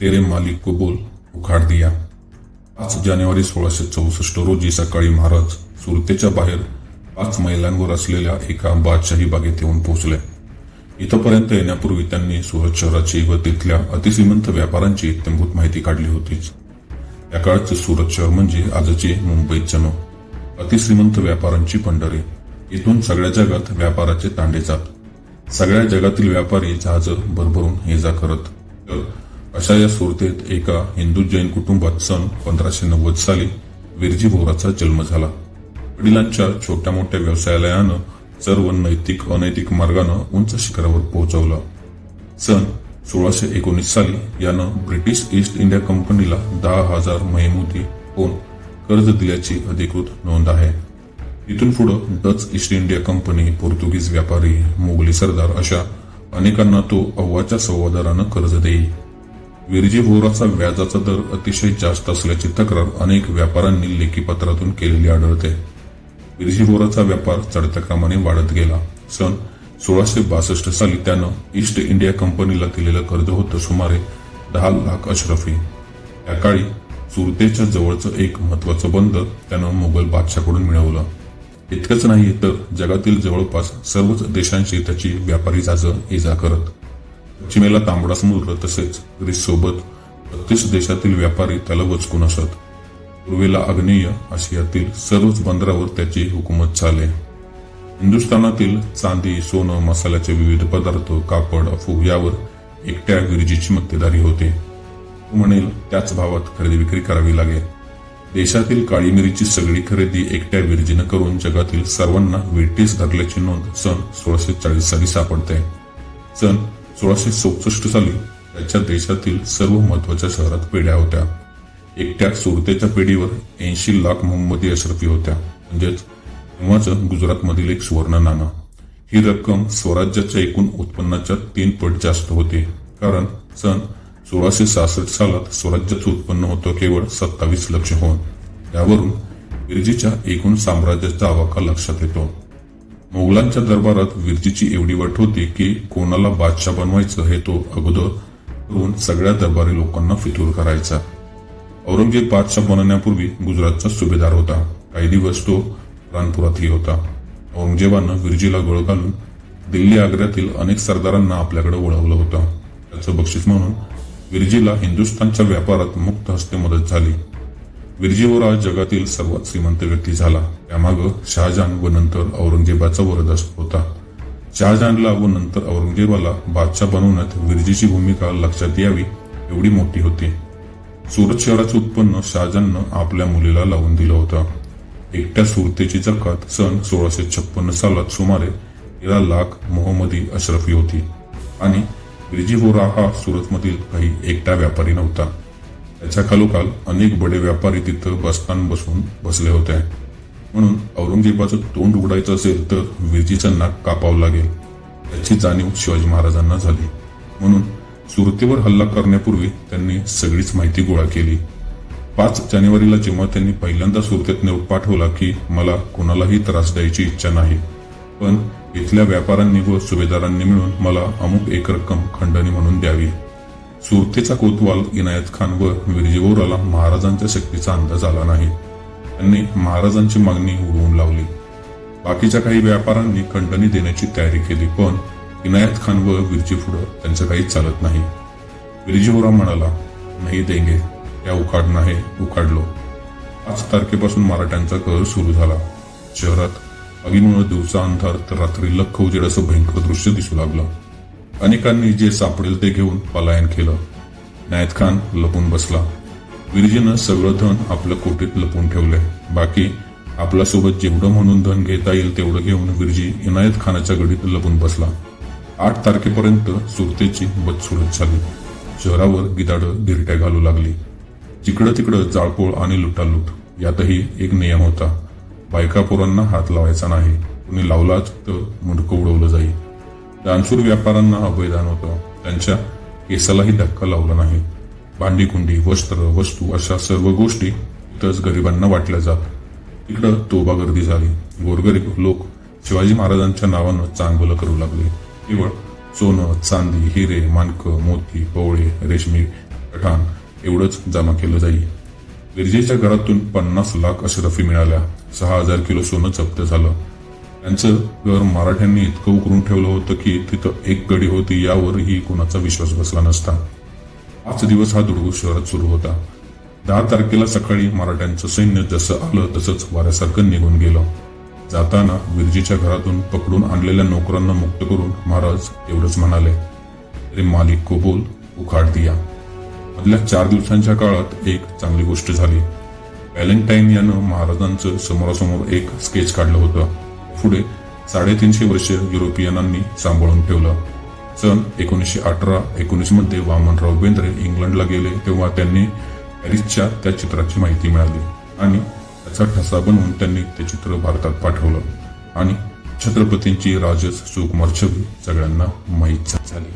तेरे मालिक को बोल उखाड दिया। पाच जानेवारी सोळाशे चौसष्ट रोजी सकाळी महाराज सुरतेच्या बाहेर पाच मैलांवर असलेल्या एका बादशाही बागेत येऊन पोहोचले. इथपर्यंत येण्यापूर्वी त्यांनी सुरत शहराची व तिथल्या अतिश्रीमंत व्यापाऱ्यांची इत्यंभूत माहिती काढली होतीच. त्या काळचे सुरत शहर म्हणजे आजचे मुंबईत जणू अतिश्रीमंत व्यापाऱ्यांची पंढरी. इथून सगळ्या जगात व्यापाराचे तांडे जात. सगळ्या जगातील व्यापारी जहाज भरभरून ये जा करत तर अशा या सुरतेत एका हिंदू जैन कुटुंबात सन पंधराशे नव्वद साली विरजी भोराचा जन्म झाला. वडिलांच्या छोट्या मोठ्या व्यवसायालयानं सर्व नैतिक अनैतिक मार्गानं उंच शिखरावर पोहोचवलं. सन सोळाशे एकोणीस साली यानं ब्रिटिश ईस्ट इंडिया कंपनीला दहा हजार महिमूती होऊन कर्ज दिल्याची अधिकृत नोंद आहे. इथून पुढं डच ईस्ट इंडिया कंपनी पोर्तुगीज व्यापारी मोगली सरदार अशा अनेकांना तो अव्वाच्या सव्वादारानं कर्ज देईल. विरजीभोराचा व्याजाचा दर अतिशय जास्त असल्याची तक्रार अनेक व्यापाऱ्यांनी लेखी पत्रातून केलेली आढळते. विरजीभोराचा व्यापार चढत्या क्रमाने वाढत गेला. सन सोळाशे बासष्ट साली त्यानं ईस्ट इंडिया कंपनीला दिलेलं कर्ज होतं सुमारे दहा लाख अशरफी. त्या काळी सुरतेच्या जवळचं एक महत्वाचं बंदर त्यानं मुघल बादशाकडून मिळवलं. इतकंच नाही तर जगातील जवळपास सर्वच देशांशी त्याची व्यापारी जाजं इजा करत पश्चिमेला तांबडा समुद्र तसेच ग्रीस सोबत बत्तीस देशातील व्यापारी त्याला वचकून असत. पूर्वेला आग्नेय आशियातील सर्वच बंदरावर त्याची हुकूमत चाले. हिंदुस्थानातील चांदी सोनं मसाल्याचे विविध पदार्थ कापड अफू यावर एकट्या गिरजीची मक्तेदारी होते. तो म्हणेल त्याच भावात खरेदी विक्री करावी लागेल देशातील काळी मिरीची सगळी खरेदी एकट्या विरजीनं करून जगातील सर्वांना वेटीस धरल्याची नोंद सन सोळाशे चाळीस साली सापडते. सन सोळाशे चौसष्ट साली त्याच्या देशातील सर्व महत्त्वाच्या शहरात पेढ्या होत्या. एकट्या सुरतेच्या पेढीवर ऐंशी लाख मोहम्मदी अशरफी होत्या. म्हणजेच तेव्हाच गुजरातमधील एक सुवर्ण नाणं ही रक्कम स्वराज्याच्या एकूण उत्पन्नाच्या तीन पट जास्त होते. कारण सन सोळाशे सहासष्ट सालात स्वराज्याचं उत्पन्न होतं केवळ सत्तावीस लक्ष होऊन. यावरून इंग्रजीच्या एकूण साम्राज्याचा आवाका लक्षात येतो. मोगलांच्या दरबारात विरजीची एवढी वाट होती की कोणाला बादशाह बनवायचं हे तो अगोदर करून सगळ्या दरबारी लोकांना फितूर करायचा. औरंगजेब बादशाह बनवण्यापूर्वी गुजरातचा सुभेदार होता. काही दिवस तो रानपुरातही होता. औरंगजेबानं विरजीला गळ घालून दिल्ली आग्र्यातील अनेक सरदारांना आपल्याकडे वळवलं होतं. त्याचं बक्षीस म्हणून विरजीला हिंदुस्थानच्या व्यापारात मुक्त हस्ते मदत झाली. विरजीवराज जगातील सर्वात श्रीमंत व्यक्ती झाला. त्यामागं शहाजहान व नंतर औरंगजेबाचा वरदस्त होता. शहाजहानला व नंतर औरंगजेबाला बादशाह बनवण्यात विरजीची भूमिका लक्षात यावी एवढी मोठी होती. सुरत शहराचं उत्पन्न शहाजहाननं आपल्या मुलीला लावून दिलं होतं. एकट्या सुरतेची जकात सन सोळाशे छप्पन्न सालात सुमारे तेरा लाख मोहम्मदी अशरफी होती. आणि विरजीवोरा हा सुरतमधील काही एकटा व्यापारी नव्हता. त्याच्या खालोखाल अनेक बडे व्यापारी तिथं बसतान बसून बसले होते. म्हणून औरंगजेबाचं तोंड उघडायचं असेल तर विरजीचं नाक कापावं लागेल. याची जाणीव शिवाजी महाराजांना झाली. म्हणून सुरतेवर हल्ला करण्यापूर्वी त्यांनी सगळीच माहिती गोळा केली. पाच जानेवारीला जेव्हा त्यांनी पहिल्यांदा सुरतेत नेऊन पाठवला की मला कोणालाही त्रास द्यायची इच्छा नाही पण इथल्या व्यापाऱ्यांनी व सुभेदारांनी मिळून मला अमुक एक रक्कम खंडणी म्हणून द्यावी. सुरतेचा कोतवाल इनायत खान व विरजीवोराला महाराजांच्या शक्तीचा अंदाज आला नाही. त्यांनी महाराजांची मागणी उडवून लावली. बाकीच्या काही व्यापाऱ्यांनी खंडणी देण्याची तयारी केली पण इनायत खान व विरजी पुढं त्यांचं काही चालत नाही. विरजीवरा म्हणाला नाही देंगे या उखाडणं आहे उखाडलो. पाच तारखेपासून मराठ्यांचा कहर सुरू झाला. शहरात अग्निमुळे दिवसा अंधार तर रात्री लख उजेड असं भयंकर दृश्य दिसू लागलं. अनेकांनी जे सापडेल ते घेऊन पलायन केलं. नायत खान लपून बसला. विरजीनं सगळं धन आपलं कोटीत लपून ठेवलंय. बाकी आपल्यासोबत जेवढं म्हणून धन घेता येईल तेवढं घेऊन विरजी इनायत खानाच्या गडीत लपून बसला. आठ तारखेपर्यंत सुरतेची बदसुरत झाली. शहरावर गिदाडं गिरट्या घालू लागली. जिकडं तिकडं जाळपोळ आणि लुटालूट यातही एक नियम होता. बायका पोरांना हात लावायचा नाही. कुणी लावलाच तर मुंडकं उडवलं जाईल. दानशूर व्यापाऱ्यांना अभयदान होतं. त्यांच्या केसालाही धक्का लावला नाही. भांडीकुंडी वस्त्र वस्तू अशा सर्व गोष्टी इथंच गरिबांना वाटल्या जात. तिकडं तोबा गर्दी झाली. गोरगरीब लोक शिवाजी महाराजांच्या नावानं चांगलं करू लागले. केवळ सोनं चांदी हिरे मानकं मोती पवळे रेशमी पठाण एवढंच जमा केलं जाई. विरजेच्या घरातून पन्नास लाख अशरफी मिळाल्या. सहा हजार किलो सोनं जप्त झालं. त्यांचं घर मराठ्यांनी इतकं उकरून ठेवलं होतं की तिथं एक गडी होती यावरही कोणाचा विश्वास बसला नसता. पाच दिवस हा दुडगू शहरात सुरू होता. दहा तारखेला सकाळी मराठ्यांचं सैन्य जसं आलं तसंच वाऱ्यासारखं निघून गेलं. जाताना विरजीच्या घरातून पकडून आणलेल्या नोकरांना मुक्त करून महाराज एवढंच म्हणाले रे मालिक को बोल उखाड दिया. मधल्या चार दिवसांच्या काळात एक चांगली गोष्ट झाली. व्हॅलेंटाईन यानं महाराजांचं समोरासमोर एक स्केच काढलं होतं. पुढे साडेतीनशे वर्ष युरोपियनांनी सांभाळून ठेवलं. सन एकोणीसशे अठरा एकोणीसमध्ये वामनराव बेंद्रे इंग्लंडला गेले तेव्हा त्यांनी पॅरिसच्या त्या चित्राची माहिती मिळाली आणि त्याचा ठसा बनवून त्यांनी ते चित्र भारतात पाठवलं. आणि छत्रपतींची राजस सुकुमार छबी सगळ्यांना माहीत झाली.